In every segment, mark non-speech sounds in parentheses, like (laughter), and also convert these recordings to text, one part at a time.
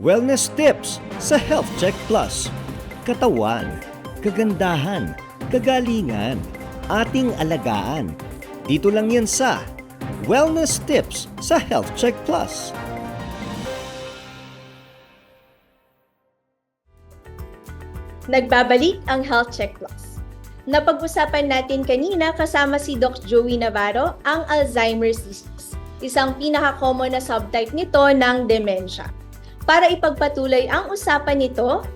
Wellness tips sa Health Check Plus. Katawan, kagandahan, kagalingan, ating alagaan. Dito lang yan sa Wellness tips sa Health Check Plus. Nagbabalik ang Health Check Plus. Napag-usapan natin kanina kasama si Doc Joey Navarro ang Alzheimer's disease, isang pinaka-common na subtype nito ng dementia. Para ipagpatuloy ang usapan nito,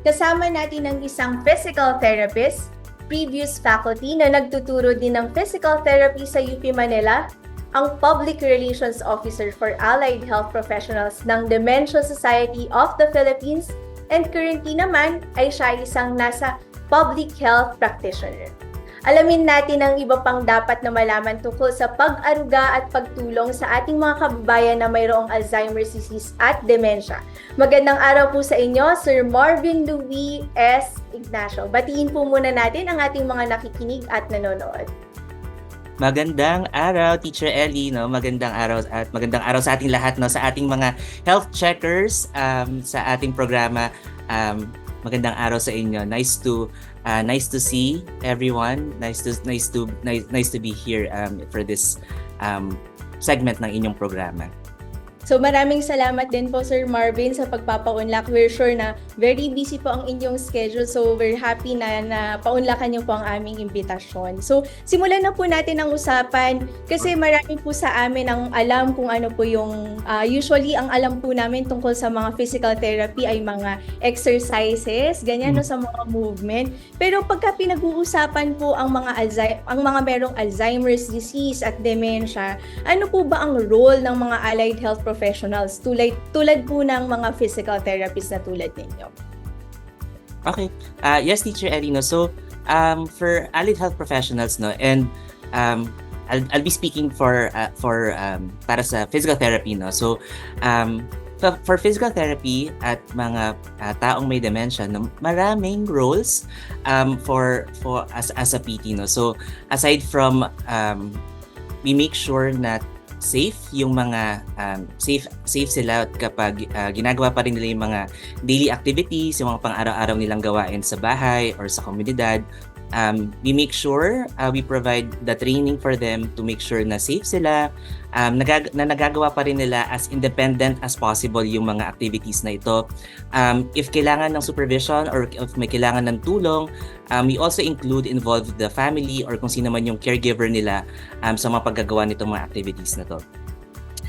kasama natin ang isang physical therapist, previous faculty na nagtuturo din ng physical therapy sa UP Manila, ang Public Relations Officer for Allied Health Professionals ng Dementia Society of the Philippines, and currently naman ay siya isang nasa public health practitioner. Alamin natin ang iba pang dapat na malaman tungkol sa pag-aruga at pagtulong sa ating mga kababayan na mayroong Alzheimer's disease at dementia. Magandang araw po sa inyo, Sir Marvin Louis S. Ignacio. Batiin po muna natin ang ating mga nakikinig at nanonood. Magandang araw, Teacher Ellie, no? Magandang araw at magandang araw sa ating lahat, no? Sa ating mga health checkers um, sa ating programa. Um, magandang araw sa inyo. Nice to uh, nice to see everyone. Nice to nice to nice, nice to be here um, for this um, segment ng inyong programa. So maraming salamat din po Sir Marvin sa pagpapaunlak. We're sure na very busy po ang inyong schedule so we're happy na, na paunlakan niyo po ang aming imbitasyon. So simulan na po natin ang usapan kasi marami po sa amin ang alam kung ano po yung uh, usually ang alam po namin tungkol sa mga physical therapy ay mga exercises, ganyan no sa mga movement. Pero pagka pinag-uusapan po ang mga Alzheimer, ang mga merong Alzheimer's disease at dementia, ano po ba ang role ng mga allied health professionals tulad tulad po ng mga physical therapists na tulad ninyo. Okay. Uh, yes, Teacher Ellie, no? So, um, for allied health professionals, no, and um, I'll, I'll be speaking for uh, for um, para sa physical therapy, no? So, um, for, for physical therapy at mga uh, taong may dementia, no, maraming roles um, for for as as a PT, no? So, aside from um, we make sure na safe yung mga um, safe safe sila kapag uh, ginagawa pa rin nila yung mga daily activities, yung mga pang-araw-araw nilang gawain sa bahay or sa komunidad. Um, we make sure uh, we provide the training for them to make sure na safe sila, um, nagag- na nagagawa pa rin nila as independent as possible yung mga activities na ito. Um, if kailangan ng supervision or if may kailangan ng tulong, um, we also include involve the family or kung sino man yung caregiver nila um, sa mga paggagawa nitong mga activities na to.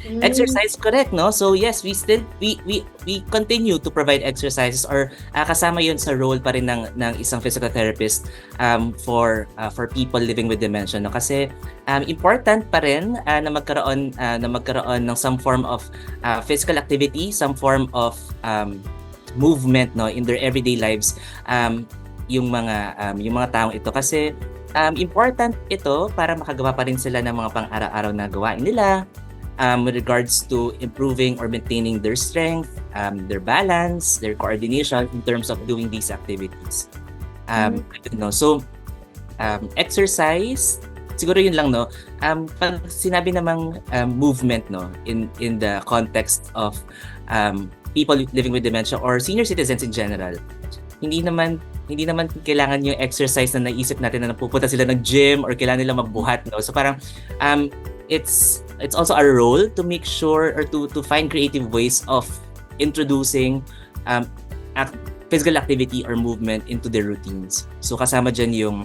Mm. Exercise correct no? So yes, we still we we we continue to provide exercises or uh, kasama 'yun sa role pa rin ng ng isang physical therapist um for uh, for people living with dementia no kasi um, important pa rin uh, na magkaroon uh, na magkaroon ng some form of uh, physical activity, some form of um, movement no in their everyday lives um yung mga um, yung mga taong ito kasi um, important ito para makagawa pa rin sila ng mga pang-araw-araw na gawain nila um, with regards to improving or maintaining their strength, um, their balance, their coordination in terms of doing these activities. Um, no? So, um, exercise, siguro yun lang, no? Um, pag sinabi namang um, movement, no, in, in the context of um, people living with dementia or senior citizens in general, hindi naman hindi naman kailangan yung exercise na naisip natin na pupunta sila ng gym or kailangan nila magbuhat no so parang um it's it's also our role to make sure or to to find creative ways of introducing um, act, physical activity or movement into their routines. So kasama dyan yung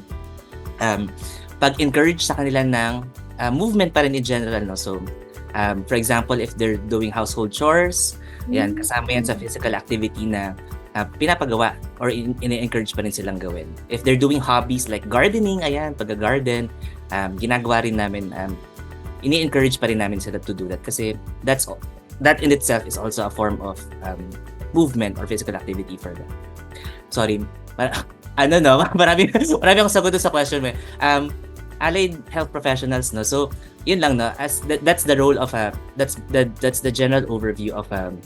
um, pag-encourage sa kanila ng uh, movement pa rin in general. No? So um, for example, if they're doing household chores, yan, kasama yan sa physical activity na uh, pinapagawa or in- in-encourage pa rin silang gawin. If they're doing hobbies like gardening, ayan, pag-garden, um, ginagawa rin namin um, ini-encourage pa rin namin sila to do that kasi that's that in itself is also a form of um, movement or physical activity for them. Sorry. Para, (laughs) ano no, (laughs) marami marami akong sagot sa question mo. eh. Um allied health professionals no. So, yun lang no. As that, that's the role of a that's the that's the general overview of um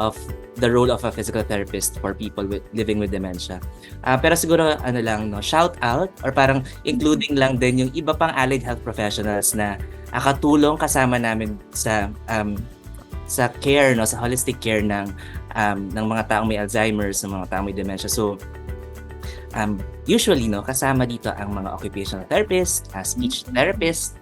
of the role of a physical therapist for people with living with dementia. Ah, pero siguro ano lang no, shout out or parang including lang din yung iba pang allied health professionals na nakatulong kasama namin sa um, sa care no sa holistic care ng um, ng mga taong may Alzheimer's ng mga taong may dementia. So um, usually no kasama dito ang mga occupational therapist uh, speech therapist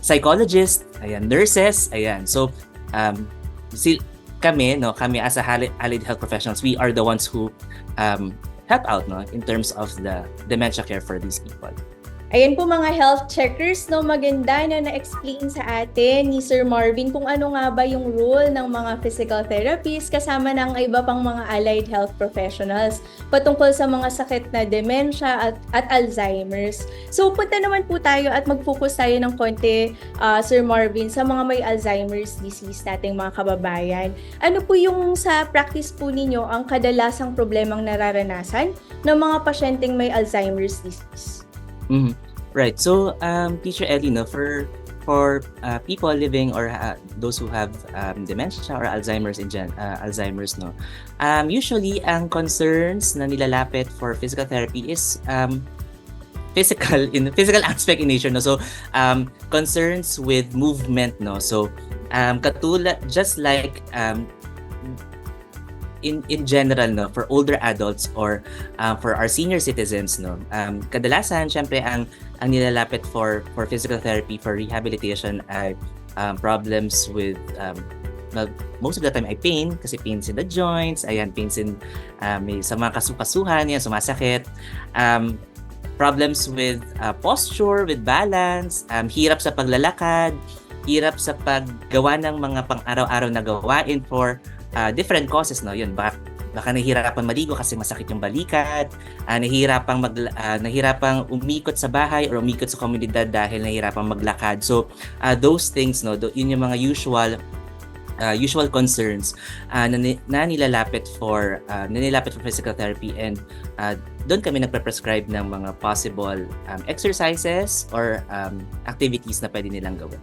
psychologist ayan nurses ayan. So um, si, kami no kami as a allied, allied health professionals we are the ones who um, help out no in terms of the dementia care for these people Ayan po mga health checkers, no, maganda na na-explain sa atin ni Sir Marvin kung ano nga ba yung role ng mga physical therapists kasama ng iba pang mga allied health professionals patungkol sa mga sakit na dementia at, at Alzheimer's. So punta naman po tayo at mag-focus tayo ng konti, ah, Sir Marvin, sa mga may Alzheimer's disease nating mga kababayan. Ano po yung sa practice po ninyo ang kadalasang problemang nararanasan ng mga pasyenteng may Alzheimer's disease? Mhm. Right. So, um, Teacher Ellie, no, for for uh, people living or uh, those who have um, dementia or Alzheimer's in gen, uh, Alzheimer's, no, um, usually ang concerns na nilalapit for physical therapy is um, physical (laughs) in physical aspect in nature, no. So, um, concerns with movement, no. So, um, katulad just like um, in in general no for older adults or uh, for our senior citizens no. Um kadalasan syempre ang ang nilalapit for for physical therapy for rehabilitation ay um, problems with um, most of the time ay pain kasi pains in the joints ayan pains in uh, may sa mga kasukasuhan yan sumasakit. Um, problems with uh, posture with balance um, hirap sa paglalakad hirap sa paggawa ng mga pang-araw-araw na gawain for uh, different causes no? Yun baka baka nahihirapan maligo kasi masakit yung balikat uh, nahihirapang mag uh, nahihirapang umikot sa bahay or umikot sa komunidad dahil nahihirapang maglakad. So uh, those things no? Do, yun yung mga usual uh, usual concerns uh, na, na nilalapit for uh, na nilalapit for physical therapy and uh, doon kami nagpe-prescribe ng mga possible um, exercises or um, activities na pwede nilang gawin.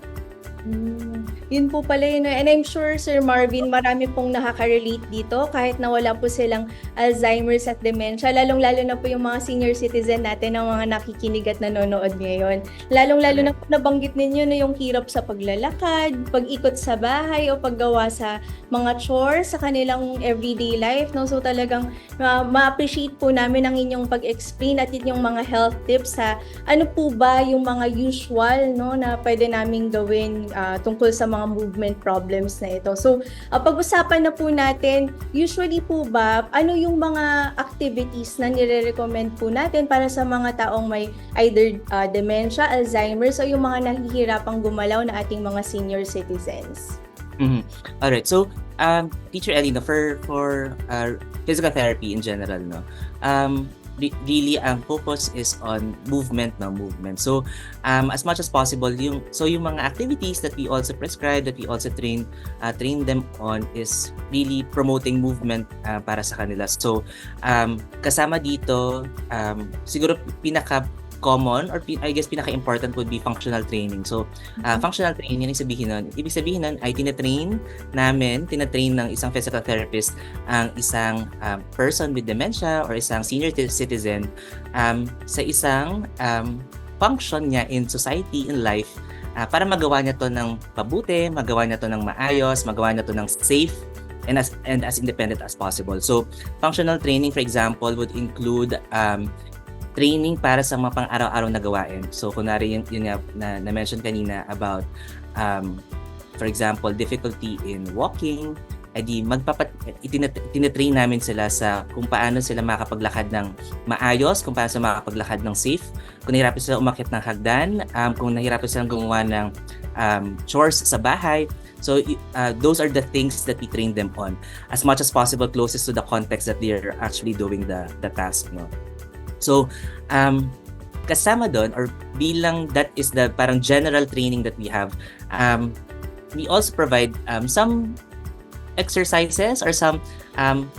Mm, yun po pala yun. And I'm sure, Sir Marvin, marami pong nakaka-relate dito kahit na wala po silang Alzheimer's at dementia. Lalong-lalo na po yung mga senior citizen natin ng mga nakikinig at nanonood ngayon. Lalong-lalo na po nabanggit ninyo na yung hirap sa paglalakad, pag-ikot sa bahay o paggawa sa mga chores sa kanilang everyday life. No? So talagang uh, ma-appreciate po namin ang inyong pag-explain at yun yung mga health tips sa ano po ba yung mga usual no, na pwede naming gawin uh, tungkol sa mga movement problems na ito. So, uh, pag-usapan na po natin, usually po ba, ano yung mga activities na nire-recommend po natin para sa mga taong may either uh, dementia, Alzheimer's, o yung mga nahihirapang gumalaw na ating mga senior citizens? Mhm. Alright, so um, Teacher Ellie, no, for for uh, physical therapy in general, no, um, really ang focus is on movement, no, movement. So um, as much as possible, yung so yung mga activities that we also prescribe, that we also train uh, train them on is really promoting movement uh, para sa kanila. So um, kasama dito, um, siguro pinaka common or I guess pinaka-important would be functional training. So, uh, functional training, yung sabihin nun, ibig sabihin nun ay tinatrain namin, tinatrain ng isang physical therapist ang isang um, person with dementia or isang senior citizen um, sa isang um, function niya in society, in life, uh, para magawa niya to ng pabuti, magawa niya to ng maayos, magawa niya to ng safe, and as and as independent as possible. So, functional training, for example, would include um, training para sa mga pang-araw-araw na gawain. So, kunwari yun, yun nga na, na-mention kanina about, um, for example, difficulty in walking, edi magpapat itina- tinatrain namin sila sa kung paano sila makapaglakad ng maayos, kung paano sila makapaglakad ng safe, kung nahirapan sila umakyat ng hagdan, um, kung nahirapan silang gumawa ng um, chores sa bahay. So uh, those are the things that we train them on as much as possible closest to the context that they are actually doing the the task no. So um kasama doon or bilang that is the parang general training that we have um we also provide um some exercises or some um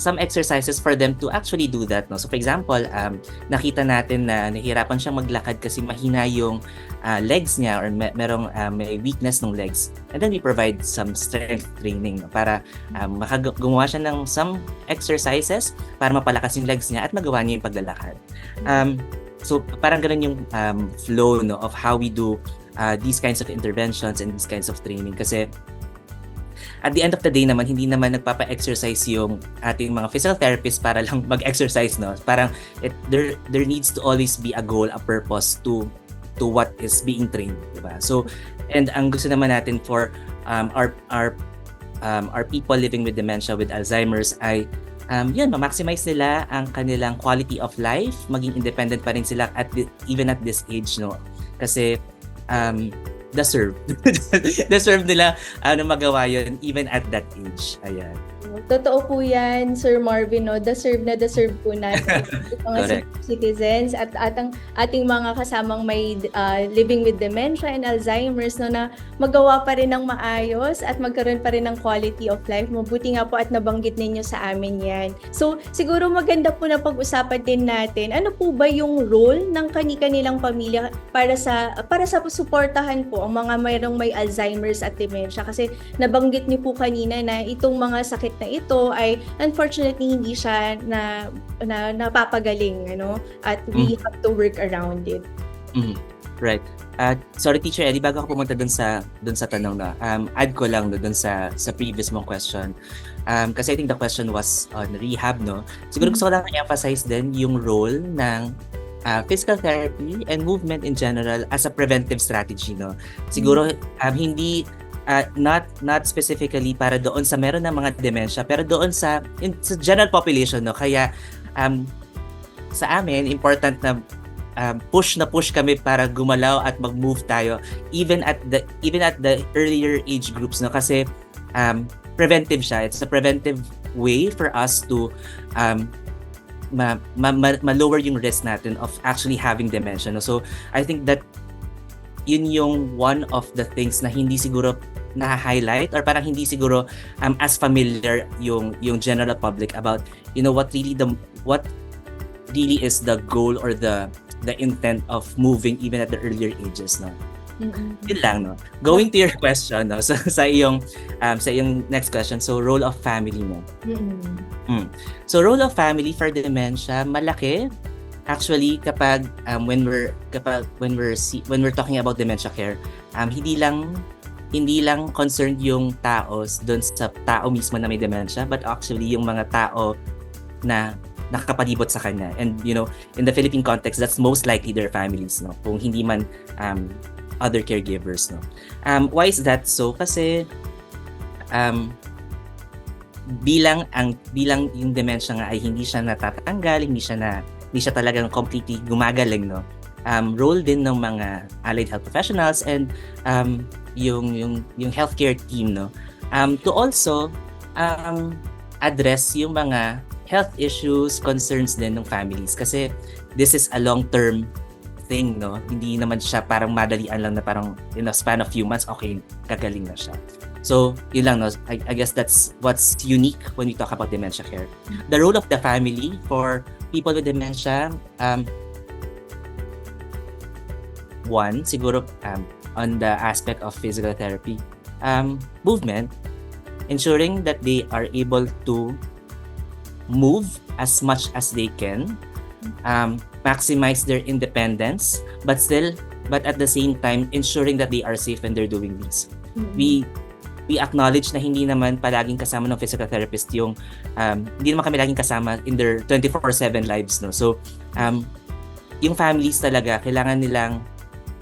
some exercises for them to actually do that no? So for example um nakita natin na nahihirapan siyang maglakad kasi mahina yung uh, legs niya or may, merong uh, may weakness ng legs. And then we provide some strength training no, para um, makagawa siya ng some exercises para mapalakas yung legs niya at magawa niya yung paglalakad. Um so parang ganun yung um, flow no? Of how we do uh, these kinds of interventions and these kinds of training. Kasi at the end of the day naman, hindi naman nagpapa-exercise yung ating mga physical therapist para lang (laughs) mag-exercise, no? Parang it, there, there needs to always be a goal, a purpose to to what is being trained, di ba? So, and ang gusto naman natin for um, our, our, um, our people living with dementia, with Alzheimer's, ay um, yun, ma-maximize nila ang kanilang quality of life, maging independent pa rin sila at the- even at this age, no? Kasi um, deserve. (laughs) deserve nila ano magawa yun even at that age. Ayan. Totoo po yan, Sir Marvin, no? Deserve na deserve po natin (laughs) mga citizens at atang ating mga kasamang may uh, living with dementia and Alzheimer's no na magawa pa rin ng maayos at magkaroon pa rin ng quality of life. Mabuti nga po at nabanggit ninyo sa amin yan. So, siguro maganda po na pag-usapan din natin, ano po ba yung role ng kani-kanilang pamilya para sa para sa suportahan po ang mga mayroong may Alzheimer's at dementia kasi nabanggit niyo po kanina na itong mga sakit na ito ay unfortunately hindi siya na, na napapagaling ano at we have to work around it. Mhm. Right. At sorry Teacher Eddie, bago ako pumunta dun sa dun sa tanong na, um, add ko lang dun sa sa previous mong question. Um, kasi I think the question was on rehab, no? Siguro gusto ko lang i-emphasize din yung role ng uh, physical therapy and movement in general as a preventive strategy, no? Siguro um, hindi uh, not not specifically para doon sa meron ng mga dementia, pero doon sa in, sa general population, no? Kaya um, sa amin important na um, push na push kami para gumalaw at mag-move tayo even at the even at the earlier age groups no kasi um, preventive siya it's a preventive way for us to um, ma, ma, ma, ma-lower yung risk natin of actually having dementia no? so I think that yun yung one of the things na hindi siguro na-highlight or parang hindi siguro um, as familiar yung yung general public about you know what really the what really is the goal or the the intent of moving even at the earlier ages no? Yun lang no? Going to your question no? (laughs) Sa sa iyong um, sa iyong next question so role of family mo. So role of family for dementia malaki actually kapag um, when we're kapag when we're see, when we're talking about dementia care um hindi lang hindi lang concerned yung tao doon sa tao mismo na may dementia but actually yung mga tao na nakakapalibot sa kanya. And you know in the Philippine context that's most likely their families no? Kung hindi man um, other caregivers no? Um, why is that so? Kasi um, bilang ang bilang yung dementia nga ay hindi siya natatanggal hindi siya na hindi siya talagang completely gumagaling no um, role din ng mga allied health professionals and um, yung yung yung healthcare team no um, to also um, address yung mga health issues, concerns din ng families kasi this is a long-term thing, no? Hindi naman siya parang madalian lang na parang in a span of few months, okay, gagaling na siya. So, yun lang, no? I, I guess that's what's unique when we talk about dementia care. The role of the family for people with dementia, um, one, siguro um, on the aspect of physical therapy, um, movement, ensuring that they are able to move as much as they can, um, maximize their independence, but still, but at the same time, ensuring that they are safe when they're doing this. We we acknowledge na hindi naman palaging kasama ng physical therapist yung um, hindi naman kami laging kasama in their 24/7 lives no. So um, yung families talaga kailangan nilang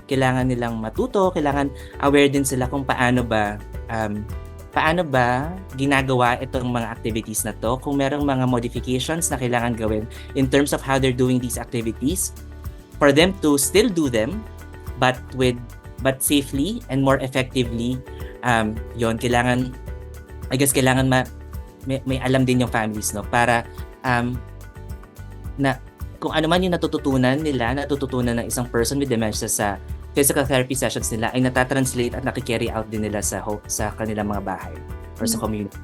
kailangan nilang matuto, kailangan aware din sila kung paano ba um, paano ba ginagawa itong mga activities na to kung merong mga modifications na kailangan gawin in terms of how they're doing these activities for them to still do them but with but safely and more effectively um yon kailangan I guess kailangan ma, may, may alam din yung families no para um na kung ano man yung natututunan nila natututunan ng isang person with dementia sa physical therapy sessions nila ay natatranslate at nakikarry out din nila sa ho- sa kanilang mga bahay or sa Mm. community.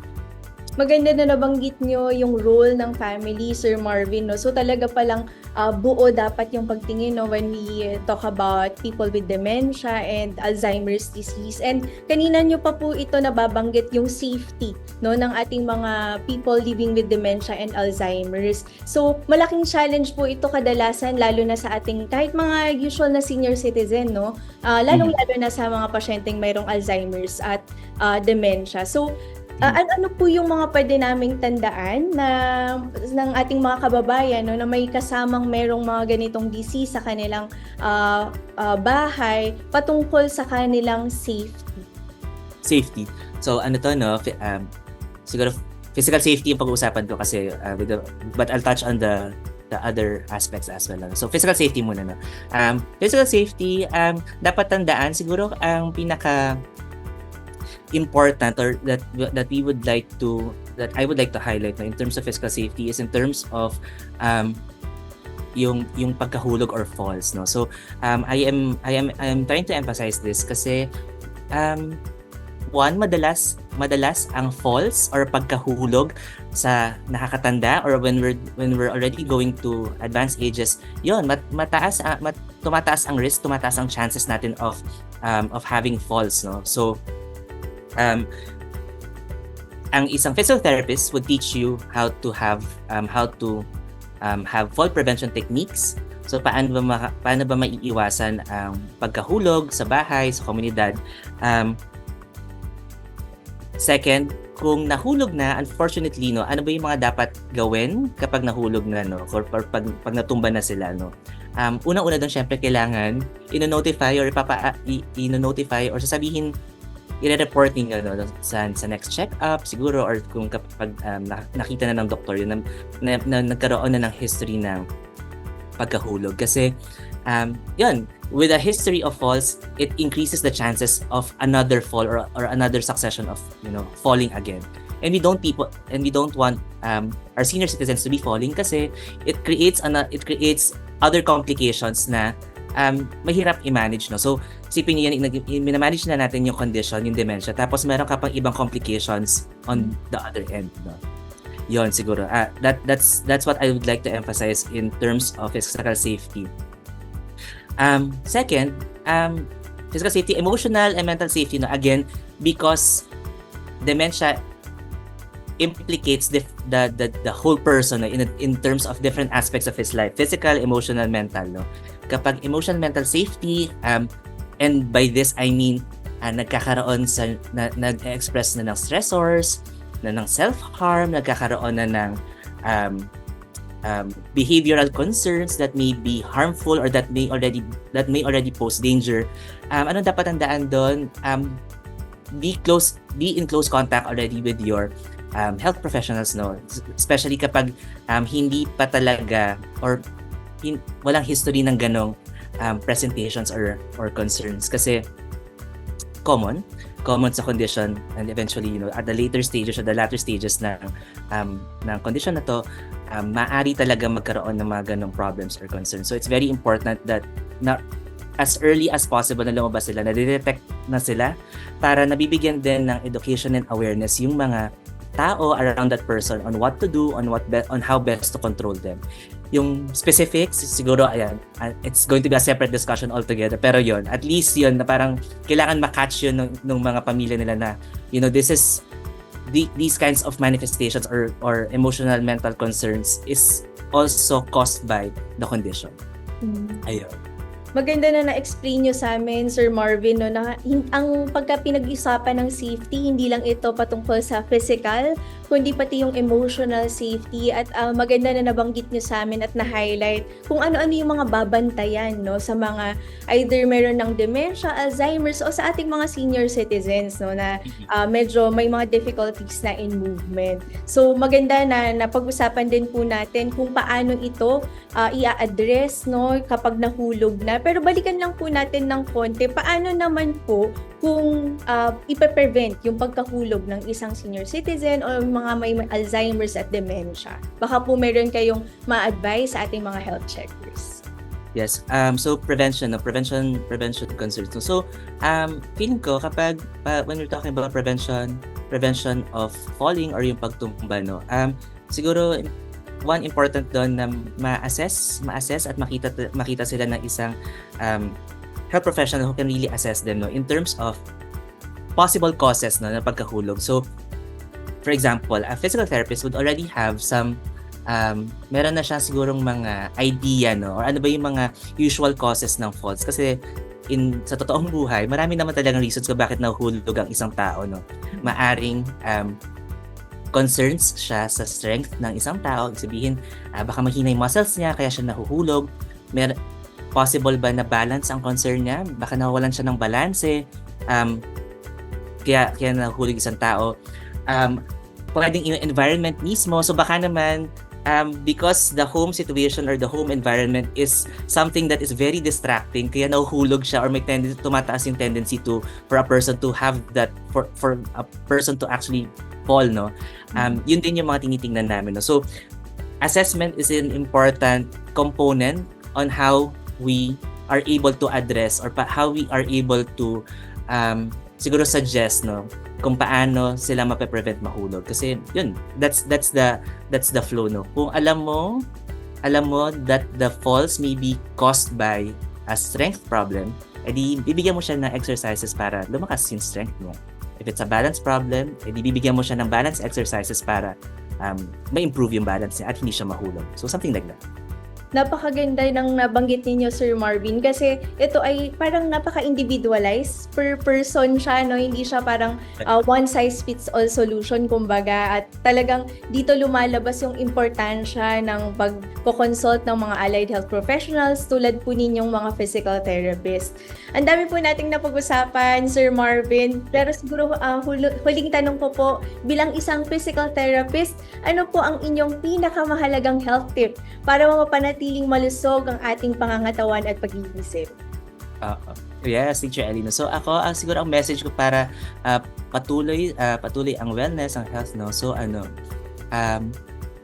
Maganda na nabanggit nyo yung role ng family, Sir Marvin. No? So talaga palang ah, buo dapat yung pagtingin no, when we talk about people with dementia and Alzheimer's disease. And kanina nyo pa po ito nababanggit yung safety no, ng ating mga people living with dementia and Alzheimer's. So malaking challenge po ito kadalasan lalo na sa ating kahit mga usual na senior citizen, no? Ah, lalong-lalo na sa mga pasyenteng mayroong Alzheimer's at ah, dementia. So Ah, ano, ano po yung mga pwede naming tandaan na ng ating mga kababayan no, na may kasamang merong mga ganitong disease sa kanilang ah, ah, bahay patungkol sa kanilang safety? safety. So ano to no, Fi- um, siguro physical safety yung pag-uusapan ko kasi uh, with the, but I'll touch on the the other aspects as well. ano. So physical safety muna no. Um, physical safety um, dapat tandaan siguro ang pinaka important or that that we would like to that I would like to highlight in terms of physical safety is in terms of um, yung yung pagkahulog or falls no so um I am I am I am trying to emphasize this kasi um one, madalas madalas ang falls or pagkahulog sa nakakatanda or when we're when we're already going to advanced ages, yon mat, mataas ah, mat, tumataas ang risk, tumataas ang chances natin of um, of having falls, no. So um ang isang physical therapist would teach you how to have um, how to um, have fall prevention techniques. So paano ba maka, paano ba maiiwasan ang pagkahulog sa bahay, sa komunidad? Um, Second, kung nahulog na, unfortunately, no, ano ba yung mga dapat gawin kapag nahulog na, no? Or, or pag, pag natumba na sila, no? Um, unang-una doon, syempre, kailangan ino-notify or ipapa, i- ino-notify or sasabihin, i-reporting ano, sa, sa next check-up siguro or kung kapag um, na- nakita na ng doktor yun na, na, na nagkaroon na ng history ng pagkahulog. Kasi um, yun with a history of falls it increases the chances of another fall or, or another succession of you know falling again. And we don't people and we don't want um, our senior citizens to be falling kasi it creates an, it creates other complications na um, mahirap i-manage no? So isipin niyo yan na natin yung condition yung dementia tapos meron ka pang ibang complications on the other end no? Yon siguro. Ah, that that's that's what I would like to emphasize in terms of physical safety. Um second um physical safety emotional and mental safety no? Again because dementia implicates the the the, the whole person in in terms of different aspects of his life physical emotional mental no. Kapag emotional mental safety um and by this I mean ah, nagkakaroon sa na, nag-express na ng stressors na ng self-harm nagkakaroon na ng um, um, behavioral concerns that may be harmful or that may already that may already pose danger um, ano dapat tandaan doon? Um, be close be in close contact already with your um, health professionals no especially kapag um, hindi pa talaga or hin- walang history ng ganong um, presentations or or concerns. Kasi common common sa condition and eventually you know at the later stages or the latter stages ng um, ng condition na to um, maaari talaga magkaroon ng mga ganong problems or concerns. So it's very important that na as early as possible na lumabas sila, na-detect na sila para nabibigyan din ng education and awareness yung mga tao around that person on what to do, on what be- on how best to control them. Yung specifics, siguro, ayan, uh, it's going to be a separate discussion altogether. Pero yon at least yon na parang kailangan makatch yun ng, ng mga pamilya nila na, you know, this is, the, these kinds of manifestations or, or emotional mental concerns is also caused by the condition. Ayun. Maganda na na-explain nyo sa amin, Sir Marvin, no, na ang pagka pinag-isapan ng safety, hindi lang ito patungkol sa physical, kundi pati yung emotional safety at ah, maganda na nabanggit nyo sa amin at na-highlight kung ano-ano yung mga babantayan no, sa mga either meron ng dementia, Alzheimer's o sa ating mga senior citizens no, na ah, medyo may mga difficulties na in movement. So maganda na napag-usapan din po natin kung paano ito uh, i-address no kapag nahulog na. Pero balikan lang po natin ng konti, paano naman po kung uh, ipe-prevent yung pagkahulog ng isang senior citizen o mga may Alzheimer's at dementia? Baka po meron kayong ma-advise sa ating mga health checkers. Yes. Um so prevention, no, prevention prevention concerns. So um feeling ko kapag pa, when we're talking about prevention, prevention of falling or yung pagtumba no. Um siguro one important doon na ma-assess, ma-assess at makita makita sila ng isang um health professional who can really assess them no in terms of possible causes no ng pagkahulog. So for example, a physical therapist would already have some um, meron na siya sigurong mga idea, no? Or ano ba yung mga usual causes ng falls? Kasi in sa totoong buhay, marami naman talagang reasons kung bakit nahuhulog ang isang tao, no? Maaring um, concerns siya sa strength ng isang tao. Ibig sabihin, ah, baka mahina yung muscles niya, kaya siya nahuhulog. Mer possible ba na balance ang concern niya? Baka nawawalan siya ng balanse. Um, kaya, kaya nahuhulog isang tao. Um, pwedeng yung environment mismo. So baka naman, um, because the home situation or the home environment is something that is very distracting, kaya nahuhulog siya or may tendency, tumataas yung tendency to, for a person to have that, for, for a person to actually fall, no? Um, yun din yung mga tinitingnan namin, no? So, assessment is an important component on how we are able to address or pa- how we are able to um, siguro suggest no kung paano sila mape-prevent mahulog. Kasi yun that's that's the that's the flow no. Kung alam mo alam mo that the falls may be caused by a strength problem edi bibigyan mo siya ng exercises para lumakas yung strength mo. If it's a balance problem edi bibigyan mo siya ng balance exercises para um, ma-improve yung balance niya at hindi siya mahulog. So something like that Napakaganda ng nabanggit ninyo, Sir Marvin, kasi ito ay parang napaka-individualized per person siya, no? Hindi siya parang uh, one-size-fits-all solution, kumbaga. At talagang dito lumalabas yung importansya ng pagko-consult ng mga allied health professionals tulad po ninyong mga physical therapist. Ang dami po nating napag-usapan, Sir Marvin. Pero siguro uh, hul- huling tanong ko po, bilang isang physical therapist, ano po ang inyong pinakamahalagang health tip para mapanatiling malusog ang ating pangangatawan at pag-iisip? Oo. yes, Teacher Elino. So ako, ah, siguro ang message ko para ah, patuloy ah, patuloy ang wellness, ang health, no? So ano, um,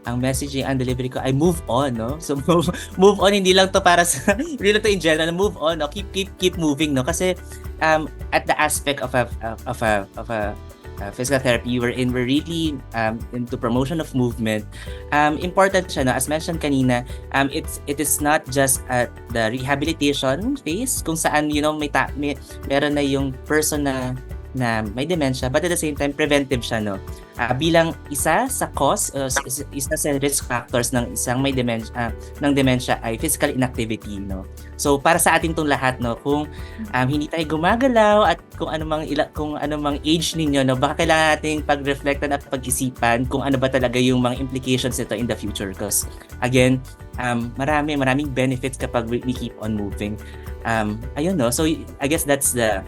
ang messaging, ang delivery ko ay move on, no? So (laughs) move, move on, hindi lang to para sa, (laughs) hindi lang to in general, move on, no? Keep, keep, keep moving, no? Kasi um, at the aspect of a, of a, of a uh, physical therapy we're in we're really um, into promotion of movement. Um, important siya no? As mentioned kanina um, it's it is not just at the rehabilitation phase kung saan you know may, ta- may meron na yung person na na may dementia but at the same time preventive siya no? Ah, bilang isa sa cause uh, is- isa sa risk factors ng isang may dementia ah, ng dementia ay physical inactivity no? So para sa atin tong lahat no? Kung um, hindi tayo gumagalaw at kung ano mang ila, kung ano mang age ninyo no? Baka kailangan nating pag-reflectan at pag-isipan kung ano ba talaga yung mga implications nito in the future. Because again um marami maraming benefits kapag we, we keep on moving. Um ayun no? So I guess that's the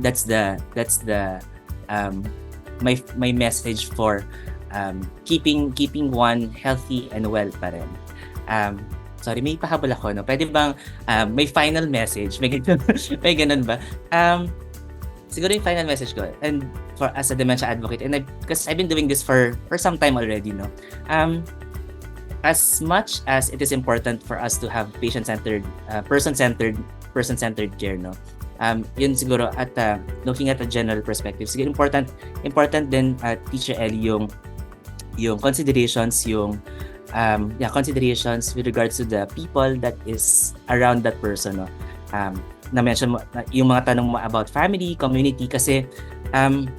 that's the that's the um my my message for um keeping keeping one healthy and well pa rin. Um sorry may pahabol ako no? Pwede bang um, may final message? May ganun, (laughs) may ganun ba? Um siguro yung final message ko and for as a dementia advocate and because I've been doing this for for some time already no? Um as much as it is important for us to have patient-centered, uh, person-centered, person-centered care, no? Um, yun siguro at uh, looking at a general perspective, siguro important important din uh, Teacher Ellie yung yung considerations, yung um, yeah, considerations with regards to the people that is around that person, no? Um, na-mention mo, yung mga tanong mo about family, community, kasi um,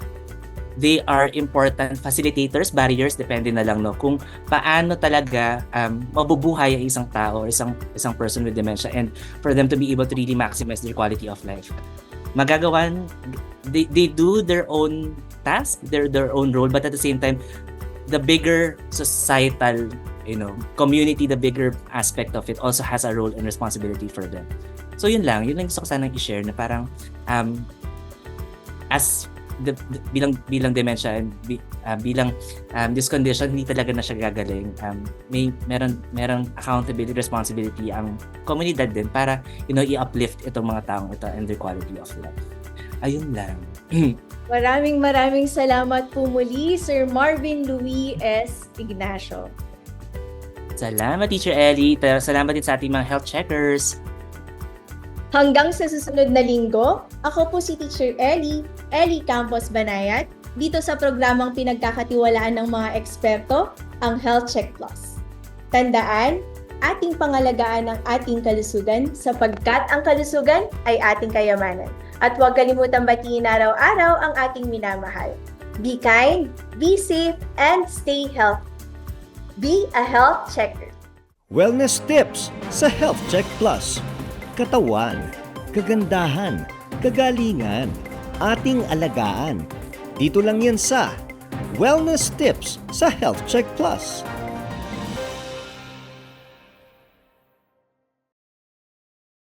they are important facilitators, barriers, depende na lang no kung paano talaga um, mabubuhay ang isang tao or isang isang person with dementia and for them to be able to really maximize their quality of life. Magagawan they, they do their own task, their their own role but at the same time the bigger societal you know community the bigger aspect of it also has a role and responsibility for them so yun lang yun lang gusto ko sanang i-share na parang um, as the, the- bilang bilang dementia and bi- ah, bilang um, this condition hindi talaga na siya gagaling. Um, may meron meron accountability responsibility ang komunidad din para you know i-uplift itong mga taong ito and their quality of life. Ayun lang. (clears throat) Maraming maraming salamat po muli, Sir Marvin Louis S. Ignacio. salamat teacher Ellie. Ta- salamat din sa ating mga health checkers Hanggang sa susunod na linggo, ako po si Teacher Ellie, Ellie Campos Banayat, dito sa programang pinagkakatiwalaan ng mga eksperto, ang Health Check Plus. Tandaan, ating pangalagaan ang ating kalusugan sapagkat ang kalusugan ay ating kayamanan. At huwag kalimutang batiin araw-araw ang ating minamahal. Be kind, be safe, and stay healthy. Be a health checker. Wellness tips sa Health Check Plus. Katawan, kagandahan, kagalingan, ating alagaan. Dito lang yan sa Wellness Tips sa Health Check Plus.